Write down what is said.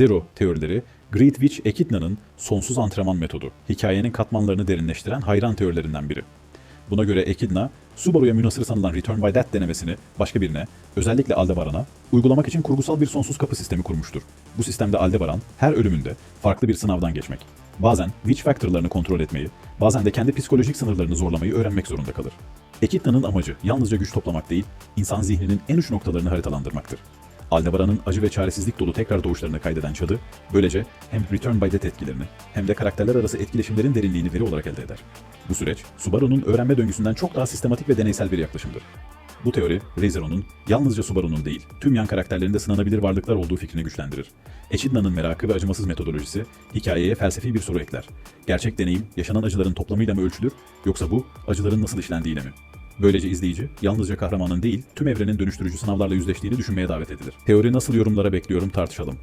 Zero teorileri, Great Witch Echidna'nın sonsuz antrenman metodu, hikayenin katmanlarını derinleştiren hayran teorilerinden biri. Buna göre Echidna, Subaru'ya münasır sanılan Return by Death denemesini başka birine, özellikle Aldebaran'a, uygulamak için kurgusal bir sonsuz kapı sistemi kurmuştur. Bu sistemde Aldebaran, her ölümünde farklı bir sınavdan geçmek. Bazen Witch Factor'larını kontrol etmeyi, bazen de kendi psikolojik sınırlarını zorlamayı öğrenmek zorunda kalır. Echidna'nın amacı yalnızca güç toplamak değil, insan zihninin en uç noktalarını haritalandırmaktır. Aldebaran'ın acı ve çaresizlik dolu tekrar doğuşlarını kaydeden Çadı, böylece hem Return by Death etkilerini hem de karakterler arası etkileşimlerin derinliğini veri olarak elde eder. Bu süreç, Subaru'nun öğrenme döngüsünden çok daha sistematik ve deneysel bir yaklaşımdır. Bu teori, Reizero'nun yalnızca Subaru'nun değil, tüm yan karakterlerinde sınanabilir varlıklar olduğu fikrini güçlendirir. Echidna'nın merakı ve acımasız metodolojisi, hikayeye felsefi bir soru ekler. Gerçek deneyim, yaşanan acıların toplamıyla mı ölçülür, yoksa bu, acıların nasıl işlendiğine mi? Böylece izleyici, yalnızca kahramanın değil, tüm evrenin dönüştürücü sınavlarla yüzleştiğini düşünmeye davet edilir. Teori nasıl yorumlara bekliyorum tartışalım.